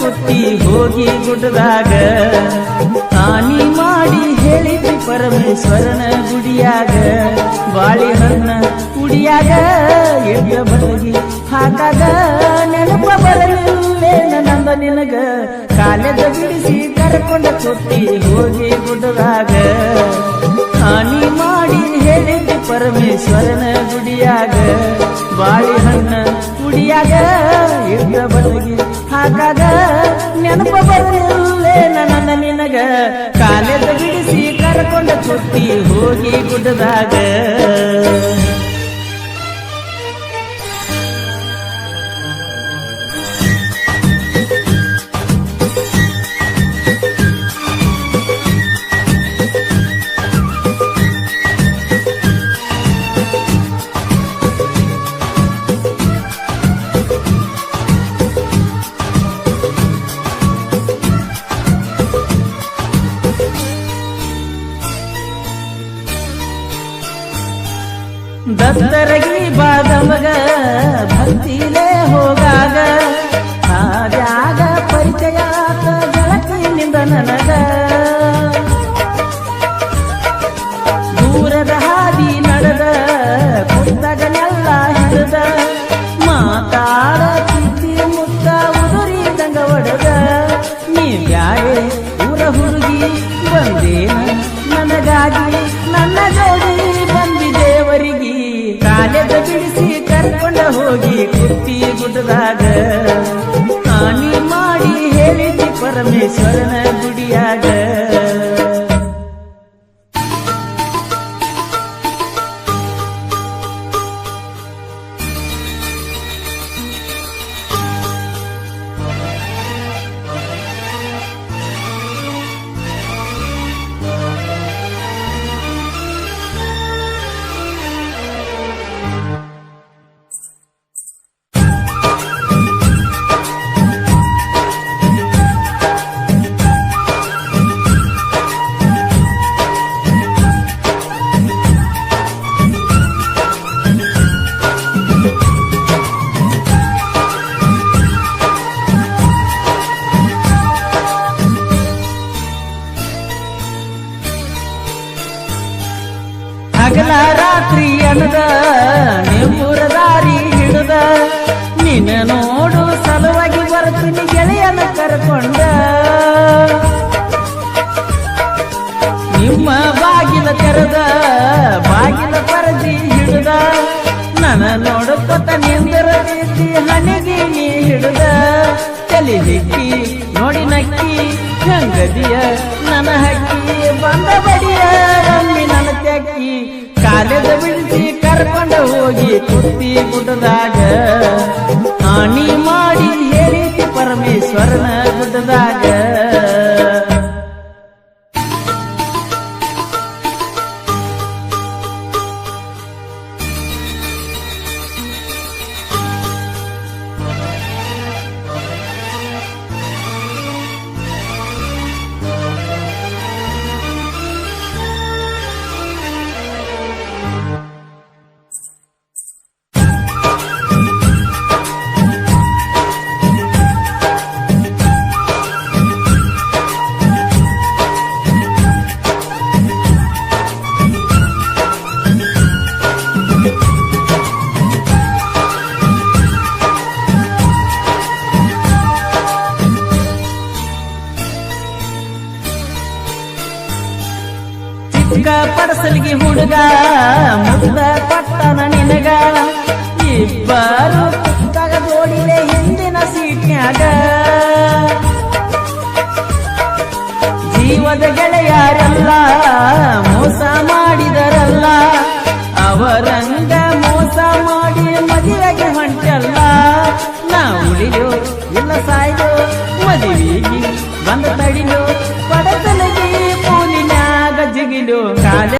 ಕುತ್ತಿ ಹೋಗಿ ಗುಡ್ಡದಾಗ ಹಾನಿ ಮಾಡಿ ಹೇಳಿದ್ರಿ ಪರಮೇಶ್ವರನ ಗುಡಿಯಾಗ. ಬಾಳೆಹಣ್ಣ ಕುಡಿಯಾಗ ಎಡ್ಯ ಬಲಗಿ ಹಾಕಾಗ. ನೆನಪ ಬರಲಿಲ್ಲೇನ ನಂದ ನಿನಗ. ಕಾಲೆದ ಬಿಡಿಸಿ ಕರ್ಕೊಂಡ ಕುತ್ತಿ ಹೋಗಿ ಗುಡ್ಡದಾಗ. ಹಾನಿ ಮಾಡಿ ಹೇಳಿದ್ರಿ ಪರಮೇಶ್ವರನ ಗುಡಿಯಾಗ. ಬಾಳೆಹಣ್ಣ ಕುಡಿಯಾಗ ಎಡ್ಯ ಬದಗಿ ಹಾಕಾಗ ನೆನಪ ಬರಲಿಲ್ಲೇ ನನ್ನ ನಿನಗ. ಕಾಲೆದ ಬಿಡಿಸಿ ಕರ್ಕೊಂಡ ಕುತ್ತಿ ಹೋಗಿ ಗುಡ್ಡದಾಗ. ದತ್ತರಗಿ ಬಾದಮಗ ಭಕ್ತಿಲೇ ಹೋಗಾಗ. ಆಗಾಗ ಪರಿಚಯ ಜಳಕಿನಿಂದ ನನಗ. ಪರಮೇಶ್ವರನ ಹಗಲ ರಾತ್ರಿ ಅನ್ನದ ನಿಮ್ಮೂರ ದಾರಿ ಹಿಡಿದ. ನಿನ್ನ ನೋಡು ಸಲುವಾಗಿ ಬರ್ತೀನಿ ಗೆಳೆಯನ ಕರ್ಕೊಂಡ. ನಿಮ್ಮ ಬಾಗಿಲ ತೆರೆದ, ಬಾಗಿಲ ಪರದಿ ಹಿಡಿದ. ನನ್ನ ನೋಡುತ್ತ ನಿಂದರ ರೀತಿ ಹಣಿಗೆ ನೀ ಹಿಡಿದ. ತಲೆ ನೋಡಿ ನಕ್ಕಿ, ಹೆಂಗದಿಯ ನನ್ನ ಕರ್ಕೊಂಡ ಹೋಗಿ ಕುತ್ತಿ ಗುಡ್ಡದಾಗ ಹಾನಿ ಮಾಡಿ ಏರಿತಿ ಪರಮೇಶ್ವರನ ಗುಡ್ಡದಾಗ. ಚಿಕ್ಕ ಪಡಸಲಿಗೆ ಹುಡುಗ ಮುದ್ದ ಪಟ್ಟನ ನಿನಗ. ಇಬ್ಬರು ಓಡಿದೆ ಹಿಂದಿನ ಸೀಟ್ನ್ಯಾಗ. ಜೀವದ ಗೆಳೆಯರೆಲ್ಲ ಮೋಸ ಮಾಡಿದರಲ್ಲ, ಅವರಂಗ ಮೋಸ ಮಾಡಿ ಮದುವೆಗೆ ಹೊಂಟಲ್ಲ. ನಾ ಉಳಿಯೋ ಇಲ್ಲ ಸಾಯ್ದೋ ಮದುವೆಗೆ ಬಂದ ತಡಿ